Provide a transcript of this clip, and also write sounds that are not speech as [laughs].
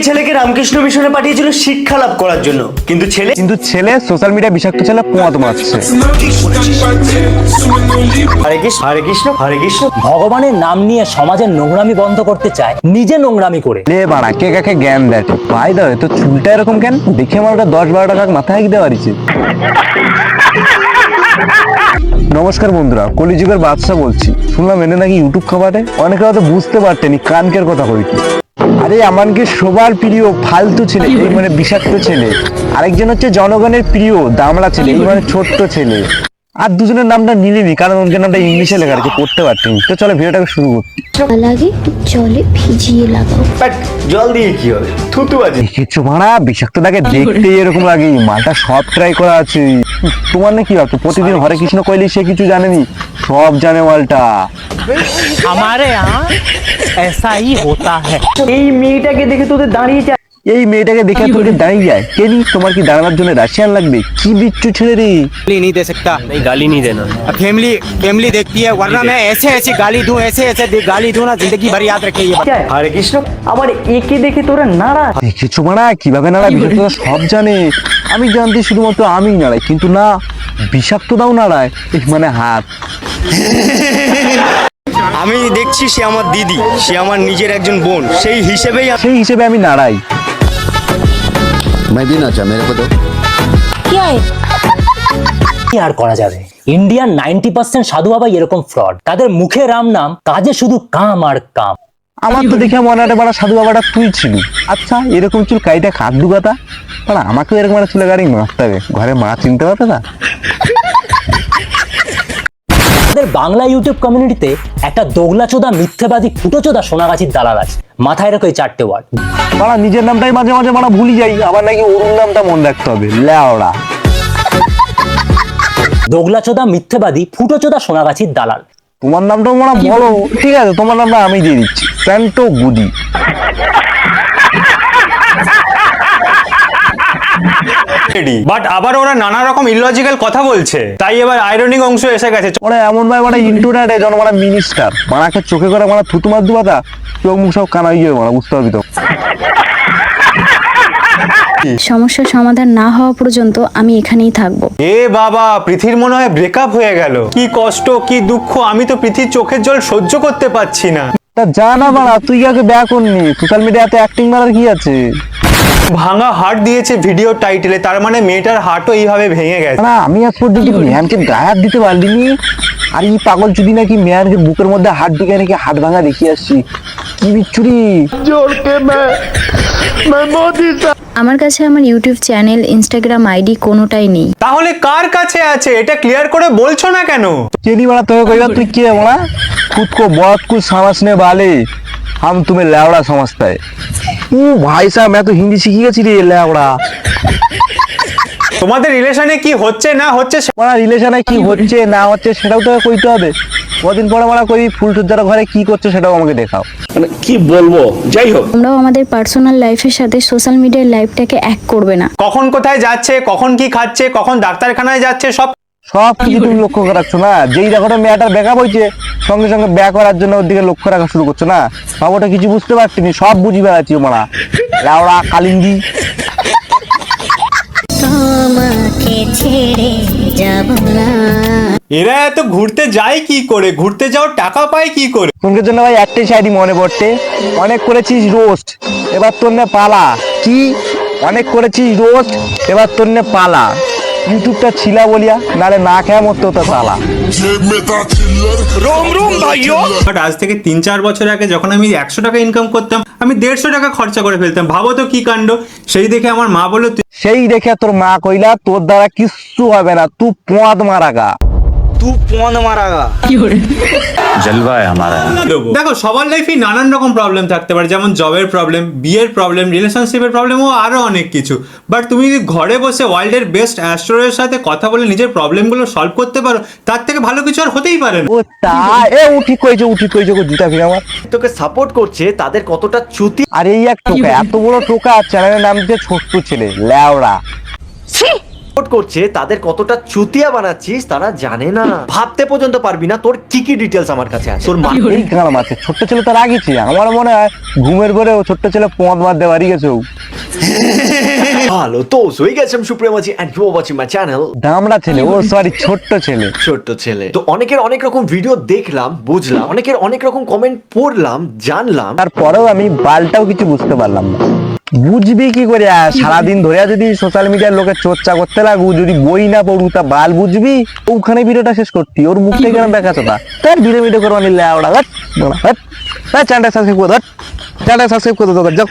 মেয়ে ছেলেকে রামকৃষ্ণ মিশনে পাঠিয়েছিল শিক্ষা লাভ করার জন্য। কিন্তু ছেলে কিন্তু ছেলে সোশ্যাল মিডিয়া বিষাক্ত ছেলে পোঁয়াত মারছে। হরে কৃষ্ণ হরে কৃষ্ণ হরে কৃষ্ণ। ভগবানের নাম নিয়ে সমাজের নোংরামি বন্ধ করতে চায় নিজে নোংরামি করে। লে বাড়া কে কাকে জ্ঞান দেয়? ভাই দাও তো চুলটা এরকম কেন? দেখে আমার ওটা দশ বারো টাকা মাথায় দিতে পারিছে নমস্কার বন্ধুরা কলিযুগের বাদশা বলছি। শুনলাম এনে নাকি ইউটিউব খাবারে? অনেকে হয়তো বুঝতে পারতেনি কানকের কথা কইতে। আরে কি সবার প্রিয় ফালতু ছেলে এই মানে বিষাক্ত ছেলে। আরেকজন হচ্ছে জনগণের প্রিয় দামলা ছেলে এই মানে ছোট্ট ছেলে। আর দুজনের নামটা নিলিনি কারণ ওদের নামটা ইংলিশে লেখা আছে পড়তে পারতেন তো চলো ভিডিওটাকে শুরু করতে লাগে জলে ভিজিয়ে লাগাও বাট জল দিয়ে কি হবে থুতু আছে কিছু মারা বিষাক্তটাকে দেখতে এরকম লাগে মালটা সব ট্রাই করা আছে তোমার না কি ভাবতো প্রতিদিন হরে কৃষ্ণ কইলে সে কিছু জানেনি সব জানে মালটা हमारे यहाँ ऐसा ही होता है এই মেয়েটাকে দেখে তোদের দাঁড়িয়ে যা এই মেয়েটাকে দেখে তোকে দাঁড়িয়ে যায় কেনি তোমার কি দাঁড়ানোর জন্য রাশিয়ান লাগবে কি বিচ্ছু ছেলে রে गाली नहीं दे सकता नहीं गाली नहीं देना फैमिली फैमिली देखती है वरना मैं ऐसे ऐसे गाली दूं ऐसे ऐसे दे- गाली दूं ना जिंदगी भर याद रखे ये बात। হরে কৃষ্ণ আমার একে দেখে তোরা নাড়া কিছু মারা কিভাবে নাড়ায় বিষাক্ততা সব জানে আমি জানতে শুধুমাত্র আমি নাড়াই কিন্তু না বিষাক্তটাও নাড়ায় এই মানে হাত আমি দেখছি সে আমার দিদি সে আমার নিজের একজন বোন সেই হিসেবেই আমি- সেই হিসেবে আমি নাড়াই मैं भी नाचा मेरे को दो কি আর করা যাবে ইন্ডিয়ার নাইনটি পার্সেন্ট সাধু বাবা এরকম ফ্রড তাদের মুখে রাম নাম কাজে শুধু কাম আর কাম আমার তো দেখে মনে হয় বাড়া সাধু বাবাটা তুই ছিলি আচ্ছা এরকম চুল কাইটা কাকডু কথা বাড়া আমাকেও এরকম একটা চুলে গাড়ি মারতে হবে ঘরে মা চিনতে পারবে না তাদের বাংলা ইউটিউব কমিউনিটিতে একটা দোগলাচোদা মিথ্যেবাদী ফুটোচোদা সোনাগাছির দালাল আছে। মাথায় রেখো এই চারটে ওয়ার্ড মারা নিজের নামটাই মাঝে মাঝে মারা ভুলি যাই আবার নাকি অরুণ নামটা মনে রাখতে হবে লেওড়া। দোগলাচোদা মিথ্যেবাদী ফুটোচোদা সোনাগাছির দালাল। তোমার নামটাও মারা বলো ঠিক আছে তোমার নামটা আমি দিয়ে দিচ্ছি প্যান্টো গুদি। বাট আবার ওরা নানা রকম ইলজিক্যাল কথা বলছে। তাই এবার আয়রনিক অংশ এসে গেছে। ওরা এমন ভাই মানে ইন্টারনেটে যেন মানে মিনিস্টার মারাকে চোখে করে মানে থুতু মার দুবাতা চোখ মুখ সব কানা হয়ে যাবে মানে বুঝতে পারবি তো? সমস্যার সমাধান না হওয়া পর্যন্ত আমি এখানেই থাকব। এ বাবা পৃথির মনে হয় ব্রেকআপ হয়ে গেল। কি কষ্ট কি দুঃখ আমি তো পৃথির চোখের জল সহ্য করতে পারছি না। তা যা না মারা তুই আগে ব্যা করনি সোশ্যাল মিডিয়াতে অ্যাক্টিং মারার কি আছে? ভাঙা হার্ট দিয়েছে ভিডিও টাইটেলে তার মানে মেয়েটার হার্টও এইভাবে ভেঙে গেছে। না আমি এক পর্যন্ত ম্যামকে গায়াত দিতে পারিনি। আর এই পাগল যদি নাকি মেয়ারকে বুকের মধ্যে হাত ঢুকে নাকি হাত ভাঙা দেখি আসছি। কি বিচ্ছুরি। আমার কাছে আমার ইউটিউব চ্যানেল ইনস্টাগ্রাম আইডি কোনোটাই নেই। তাহলে কার কাছে আছে? এটা ক্লিয়ার করে বলছো না কেন? চেনি বাড়া তোকে কইবা তুই কে বলা? খুদ কো সামাস নে বালে। हम तुम्हें लेवड़ा समझता है ও ভাই সাহেব मैं तो हिंदी শিখে গেছি রে লেওড়া তোমাদের রিলেশনে কি হচ্ছে না হচ্ছে সে- মারা রিলেশনে কি হচ্ছে না হচ্ছে সেটাও তোকে কইতে হবে কদিন পরে মারা কই ফুল টুজার ঘরে কি করছে সেটাও আমাকে দেখাও তোমরাও আমাদের পার্সোনাল লাইফের সাথে সোশ্যাল মিডিয়ার লাইফটাকে এক করবে না কখন কোথায় যাচ্ছে কখন কি খাচ্ছে কখন ডাক্তারখানায় যাচ্ছে সব সব কিছু তুমি লক্ষ্য করে রাখছো না? যেই দেখো মেয়েটার ব্যাকআপ হয়েছে সঙ্গে সঙ্গে ব্যাক করার জন্য ওর দিকে লক্ষ্য রাখা শুরু করছ না? বাবাটা কিছু বুঝতে পারছিনি সব বুঝি বেড়াচ্ছি মারা। লাউড়া কালিঙ্গি এরা এত ঘুরতে যায় কি করে? ঘুরতে যাওয়ার টাকা পায় কি করে? তোমাদের জন্য ভাই একটাই শাড়ি মনে পড়তে অনেক করেছিস রোস্ট এবার তোর পালা। কি? অনেক করেছিস রোস্ট এবার তোর পালা। ইউটিউবটা ছিলা বলিয়া নালে না খেয়া মরতে হতো তালা। বাট আজ থেকে তিন চার বছর আগে যখন আমি একশো টাকা ইনকাম করতাম আমি দেড়শো টাকা খরচা করে ফেলতাম। ভাবো তো কি কাণ্ড? সেই দেখে আমার মা বলল সেই দেখে তোর মা কইলা তোর দ্বারা কিচ্ছু হবে না তুই পোঁয়াদ তু পন মারাগা দেখো সবার লাইফে নানান রকম প্রবলেম থাকতে পারে যেমন জবের প্রবলেম বিয়ের প্রবলেম রিলেশনশিপের প্রবলেম ও আরও অনেক কিছু। বাট তুমি যদি ঘরে বসে ওয়ার্ল্ডের বেস্ট অ্যাস্ট্রোয়ের সাথে কথা বলে নিজের প্রবলেমগুলো সলভ করতে পারো তার থেকে ভালো কিছু আর হতেই পারে না। ও তা এ উঠি কইছে উঠি কই যে দুটা ফিরে আমার তোকে সাপোর্ট করছে তাদের কতটা চুতি আর এই এক টোকা এত বড় টোকা চ্যানেলের নাম দিয়ে ছোট্ট ছেলে ল্যাওড়া। ছি! সাপোর্ট করছে তাদের কতটা চুতিয়া বানাচ্ছিস তারা জানে না। ভাবতে পর্যন্ত পারবি না তোর কি কি ডিটেলস আমার কাছে আছে। তোর মা এই আছে ছোট্ট ছেলে তো রাগিছে আমার মনে হয় ঘুমের পরে ও ছোট্ট ছেলে পোঁত মারতে পারি গেছে ও। [laughs] ভালো তো সই গেছেন সুপ্রিমাচি and you watching my channel দামড়া ছেলে ও সরি ছোট্ট ছেলে। ছোট্ট ছেলে। তো অনেকের অনেক রকম ভিডিও দেখলাম বুঝলাম অনেকের অনেক রকম কমেন্ট পড়লাম জানলাম। তারপরেও আমি বালটাও কিছু বুঝতে পারলাম না। বুঝবি কি করে? সারাদিন ধরে যদি সোশ্যাল মিডিয়ার লোকের চর্চা করতে লাগু যদি বই না পড়ু তা বাল বুঝবি? ওখানে ভিডিওটা শেষ করতি ওর মুখ থেকে কেন দেখাতো না। তার ভিডিও ভিডিও করবা নিলে ওরা হাট হাট চ্যানেলটা সাবস্ক্রাইব করে হাট চ্যানেলটা সাবস্ক্রাইব করে দাও যাও।